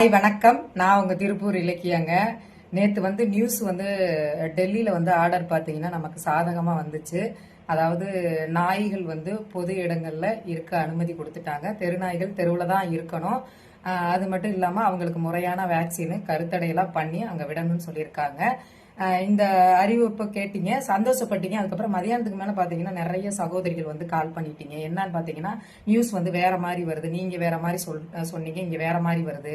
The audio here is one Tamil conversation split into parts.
ஹாய் வணக்கம். நான் உங்க திருப்பூர் இலக்கியங்க. நேத்து வந்து நியூஸ் வந்து டெல்லியில வந்து ஆர்டர் பார்த்தீங்கன்னா நமக்கு சாதகமா வந்துச்சு. அதாவது நாய்கள் வந்து பொது இடங்கள்ல இருக்க அனுமதி கொடுத்துட்டாங்க. தெருநாய்கள் தெருவில் தான் இருக்கணும். அது மட்டும் இல்லாமல் அவங்களுக்கு முறையான வேக்சின் கருத்தடையெல்லாம் பண்ணி அங்கே விடணும்னு சொல்லியிருக்காங்க. இந்த அறிவிப்பை கேட்டீங்க சந்தோஷப்பட்டீங்க. அதுக்கப்புறம் மதியானத்துக்கு மேலே பார்த்தீங்கன்னா நிறைய சகோதரிகள் வந்து கால் பண்ணிட்டீங்க. என்னன்னு பார்த்தீங்கன்னா நியூஸ் வந்து வேற மாதிரி வருது. நீங்கள் வேற மாதிரி சொல் சொன்னீங்க இங்கே வேற மாதிரி வருது.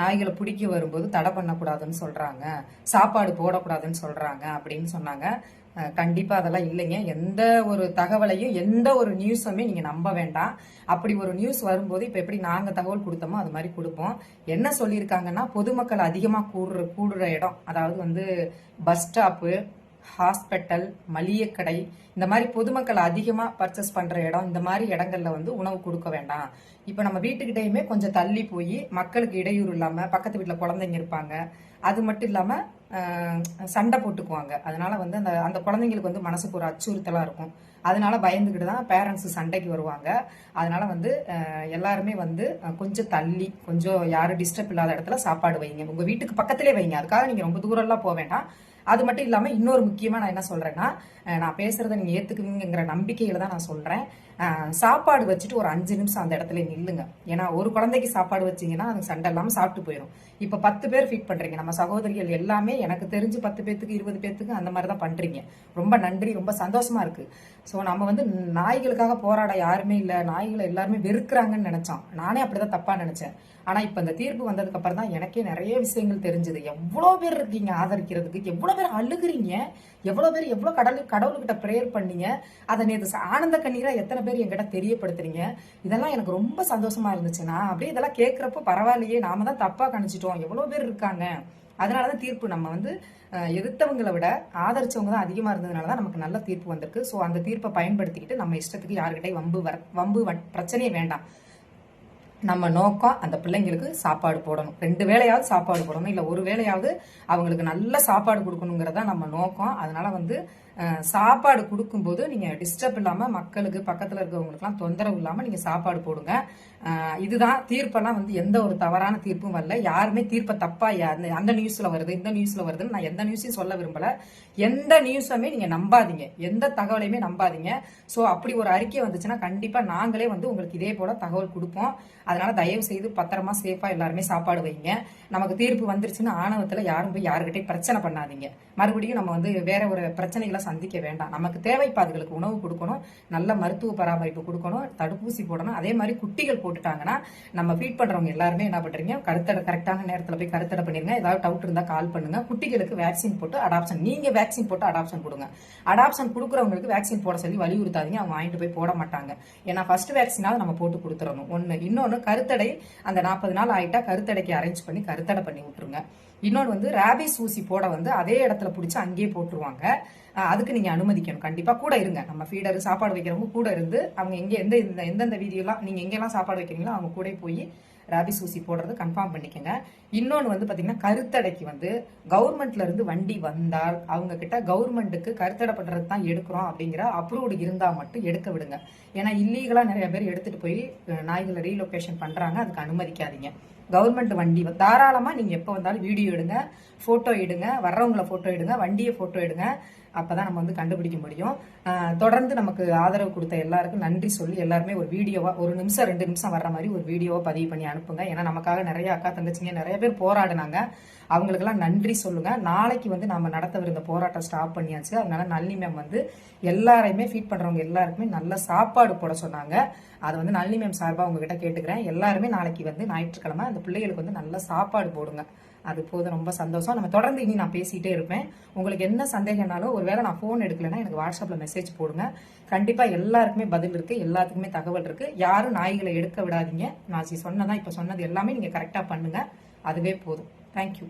நாய்களை பிடிக்க வரும்போது தடை பண்ணக்கூடாதுன்னு சொல்கிறாங்க சாப்பாடு போடக்கூடாதுன்னு சொல்கிறாங்க அப்படின்னு சொன்னாங்க. கண்டிப்பாக அதெல்லாம் இல்லைங்க. எந்த ஒரு தகவலையும் எந்த ஒரு நியூஸுமே நீங்கள் நம்ப வேண்டாம். அப்படி ஒரு நியூஸ் வரும்போது இப்போ எப்படி நாங்கள் தகவல் கொடுத்தோமோ அது மாதிரி கொடுப்போம். என்ன சொல்லியிருக்காங்கன்னா பொதுமக்கள் அதிகமாக கூடுற கூடுற இடம். அதாவது வந்து பஸ் ஸ்டாப்பு ஹாஸ்பிட்டல் மளிகை கடை இந்த மாதிரி பொதுமக்கள் அதிகமாக பர்ச்சேஸ் பண்ணுற இடம் இந்த மாதிரி இடங்கள்ல வந்து உணவு கொடுக்க வேண்டாம். இப்போ நம்ம வீட்டுக்கிட்டேயுமே கொஞ்சம் தள்ளி போய் மக்களுக்கு இடையூறு இல்லாமல் பக்கத்து வீட்டில் குழந்தைங்க இருப்பாங்க. அது மட்டும் இல்லாமல் சண்டை போட்டுக்குவாங்க. அதனால வந்து அந்த அந்த குழந்தைங்களுக்கு வந்து மனசுக்கு ஒரு அச்சுறுத்தலாக இருக்கும். அதனால பயந்துக்கிட்டு தான் பேரண்ட்ஸ் சண்டைக்கு வருவாங்க. அதனால வந்து எல்லாருமே வந்து கொஞ்சம் தள்ளி கொஞ்சம் யாரும் டிஸ்டர்ப் இல்லாத இடத்துல சாப்பாடு வைங்க. உங்க வீட்டுக்கு பக்கத்திலே வைங்க. அதுக்காக நீங்க ரொம்ப தூரம்லாம் போக வேண்டாம். அது மட்டும் இல்லாமல் இன்னொரு முக்கியமாக நான் என்ன சொல்றேன்னா நான் பேசுகிறத நீங்க ஏத்துக்குவீங்கிற நம்பிக்கையில தான் நான் சொல்றேன். சாப்பாடு வச்சுட்டு ஒரு அஞ்சு நிமிஷம் அந்த இடத்துல நில்லுங்க. ஏன்னா ஒரு குழந்தைக்கு சாப்பாடு வச்சிங்கன்னா அது சண்டை இல்லாமல் சாப்பிட்டு போயிடும் இப்போ பத்து பேர் ஃபீட் பண்ணுறீங்க நம்ம சகோதரிகள் எல்லாமே எனக்கு தெரிஞ்சு பத்து பேத்துக்கு இருபது பேத்துக்கு அந்த மாதிரி தான் பண்ணுறீங்க ரொம்ப நன்றி ரொம்ப சந்தோஷமா இருக்கு. ஸோ நம்ம வந்து நாய்களுக்காக போராட யாருமே இல்லை. நாய்களை எல்லாருமே வெறுக்கிறாங்கன்னு நினச்சோம் நானே அப்படிதான் தப்பாக நினச்சேன். ஆனால் இப்போ இந்த தீர்ப்பு வந்ததுக்கு அப்புறம் தான் எனக்கே நிறைய விஷயங்கள் தெரிஞ்சுது. எவ்வளோ பேர் இருக்கீங்க ஆதரிக்கிறதுக்கு? எவ்வளோ பேர் அழுகுறீங்க? எவ்வளோ பேர் எவ்வளோ கடவுள் கடவுள்கிட்ட ப்ரேயர் பண்ணீங்க? அதை நேற்று ஆனந்த கண்ணீராக எத்தனை பேர் என்கிட்ட தெரியப்படுத்துறீங்க. இதெல்லாம் எனக்கு ரொம்ப சந்தோஷமா இருந்துச்சுன்னா அப்படியே இதெல்லாம் கேட்குறப்போ பரவாயில்லையே நாம தான் தப்பா கணிச்சிட்டோம். எவ்வளோ பேர் இருக்காங்க? அதனாலதான் தீர்ப்பு. நம்ம வந்து எதிர்த்தவங்களை விட ஆதரிச்சவங்க தான் அதிகமாக இருந்ததுனால தான் நமக்கு நல்ல தீர்ப்பு வந்திருக்கு. ஸோ அந்த தீர்ப்பை பயன்படுத்திக்கிட்டு நம்ம இஷ்டத்துக்கு யாருக்கிட்டையும் வம்பு வர வம்பு பிரச்சனையே வேண்டாம். நம்ம நோக்கம் அந்த பிள்ளைங்களுக்கு சாப்பாடு போடணும். ரெண்டு வேளையாவது சாப்பாடு போடணும். இல்லை ஒரு வேளையாவது அவங்களுக்கு நல்ல சாப்பாடு கொடுக்கணுங்கிறதா நம்ம நோக்கம். அதனால வந்து சாப்பாடு கொடுக்கும்போது நீங்கள் டிஸ்டர்ப் இல்லாமல் மக்களுக்கு பக்கத்தில் இருக்கிறவங்களுக்குலாம் தொந்தரவு இல்லாமல் நீங்கள் சாப்பாடு போடுங்க. இதுதான் தீர்ப்பெல்லாம் வந்து எந்த ஒரு தவறான தீர்ப்பும் வரல. யாருமே தீர்ப்பை தப்பா அந்த- அந்த வருது இந்த நியூஸில் வருதுன்னு நான் எந்த நியூஸையும் சொல்ல விரும்பலை. எந்த நியூஸுமே நீங்கள் நம்பாதீங்க. எந்த தகவலையுமே நம்பாதீங்க. ஸோ அப்படி ஒரு அறிக்கை வந்துச்சுன்னா கண்டிப்பாக நாங்களே வந்து உங்களுக்கு இதே போல் தகவல் கொடுப்போம். அதனால் தயவு செய்து பத்திரமா சேஃபாக எல்லாருமே சாப்பாடு வைங்க. நமக்கு தீர்ப்பு வந்துருச்சுன்னு ஆணவத்தில் யாரும் போய் யாருக்கிட்டையும் பிரச்சனை பண்ணாதீங்க. மறுபடியும் நம்ம வந்து வேற ஒரு பிரச்சனைகளை சந்திக்க வேண்டாம். நமக்கு தேவைப்பாதுகளுக்கு உணவு கொடுக்கணும். நல்ல மருத்துவ பராமரிப்பு கொடுக்கணும். தடுப்பூசி போடணும். அதே மாதிரி குட்டிகள் போட்டுட்டாங்கன்னா நம்ம ஃபீட் பண்றவங்க எல்லாருமே என்ன பண்றீங்க? கருத்தடை கரெக்டான நேரத்தில் போய் கருத்தடை பண்ணிருங்க ஏதாவது டவுட் இருந்தா கால் பண்ணுங்க. குட்டிகளுக்கு வேக்சின் போட்டு அடாப்ஷன் நீங்க வேக்சின் போட்டு அடாப்ஷன் கொடுங்க. அடாப்ஷன் கொடுக்குறவங்களுக்கு வேக்சின் போட சொல்லி வலியுறுத்தாதீங்க. அவங்க வாங்கிட்டு போய் போட மாட்டாங்க. ஏன்னா ஃபர்ஸ்ட் வேக்சினாவது நம்ம போட்டு கொடுத்துறணும் ஒன்று இன்னொன்னு கருத்தடை அந்த நாற்பது நாள் ஆயிட்டா கருத்தடைக்கு அரேஞ்ச் பண்ணி கருத்தடை பண்ணி விட்டுருங்க. இன்னொன்று வந்து ரேபிஸ் ஊசி போட வந்து அதே இடத்துல பிடிச்சி அங்கேயே போட்டுருவாங்க. அதுக்கு நீங்கள் அனுமதிக்கணும். கண்டிப்பாக கூட இருங்க. நம்ம ஃபீடர் சாப்பாடு வைக்கிறவங்க கூட இருந்து அவங்க எங்கே எந்த இந்த எந்தெந்த வீதியெல்லாம் நீங்கள் எங்கெல்லாம் சாப்பாடு வைக்கிறீங்களோ அவங்க கூட போய் ரேபிஸ் ஊசி போடுறது கன்ஃபார்ம் பண்ணிக்கோங்க. இன்னொன்று வந்து பார்த்தீங்கன்னா கருத்தடைக்கு வந்து கவர்மெண்ட்லேருந்து வண்டி வந்தால் அவங்க கிட்ட கவர்மெண்ட்டுக்கு கருத்தடை பண்ணுறது தான் எடுக்கிறோம் அப்படிங்கிற அப்ரூவ்டு இருந்தால் மட்டும் எடுக்க விடுங்க. ஏன்னா இல்லீகலாக நிறைய பேர் எடுத்துகிட்டு போய் நாய்களை ரீலொகேஷன் பண்ணுறாங்க அதுக்கு அனுமதிக்காதீங்க. கவர்மெண்ட் வண்டி தாராளமாக நீங்கள் எப்போ வந்தாலும் வீடியோ எடுங்க ஃபோட்டோ எடுங்க வர்றவங்கள ஃபோட்டோ எடுங்க வண்டியை ஃபோட்டோ எடுங்க. அப்போ தான் நம்ம வந்து கண்டுபிடிக்க முடியும். தொடர்ந்து நமக்கு ஆதரவு கொடுத்த எல்லாருக்கும் நன்றி சொல்லி எல்லாருமே ஒரு வீடியோவாக ஒரு நிமிஷம் ரெண்டு நிமிஷம் வர்ற மாதிரி ஒரு வீடியோவை பதிவு பண்ணி அனுப்புங்க. ஏன்னா நமக்காக நிறைய அக்கா தங்கச்சிங்க நிறைய பேர் போராடினாங்க. அவங்களுக்கெல்லாம் நன்றி சொல்லுங்க. நாளைக்கு வந்து நம்ம நடத்தவிருந்த போராட்டம் ஸ்டாப் பண்ணியாச்சு. அதனால நளினி மேம் வந்து எல்லாரையுமே ஃபீட் பண்ணுறவங்க எல்லாருக்குமே நல்ல சாப்பாடு போட சொன்னாங்க. அதை வந்து நளினி மேம் சார்பாக உங்ககிட்ட கேட்டுக்கிறேன். எல்லாருமே நாளைக்கு வந்து ஞாயிற்றுக்கிழமை அந்த பிள்ளைகளுக்கு வந்து நல்ல சாப்பாடு போடுங்க. அது போதும் ரொம்ப சந்தோஷம். நம்ம தொடர்ந்து இனி நான் பேசிகிட்டே இருப்பேன். உங்களுக்கு என்ன சந்தேகம்னாலும் ஒருவேளை நான் ஃபோன் எடுக்கலைன்னா எனக்கு வாட்ஸ்அப்பில் மெசேஜ் போடுங்க. கண்டிப்பாக எல்லாருக்குமே பதில் இருக்குது எல்லாத்துக்குமே தகவல் இருக்குது யாரும் நாய்களை எடுக்க விடாதீங்க. நான் சொன்னதான் இப்போ சொன்னது எல்லாமே நீங்கள் கரெக்டாக பண்ணுங்கள் அதுவே போதும். தேங்க்யூ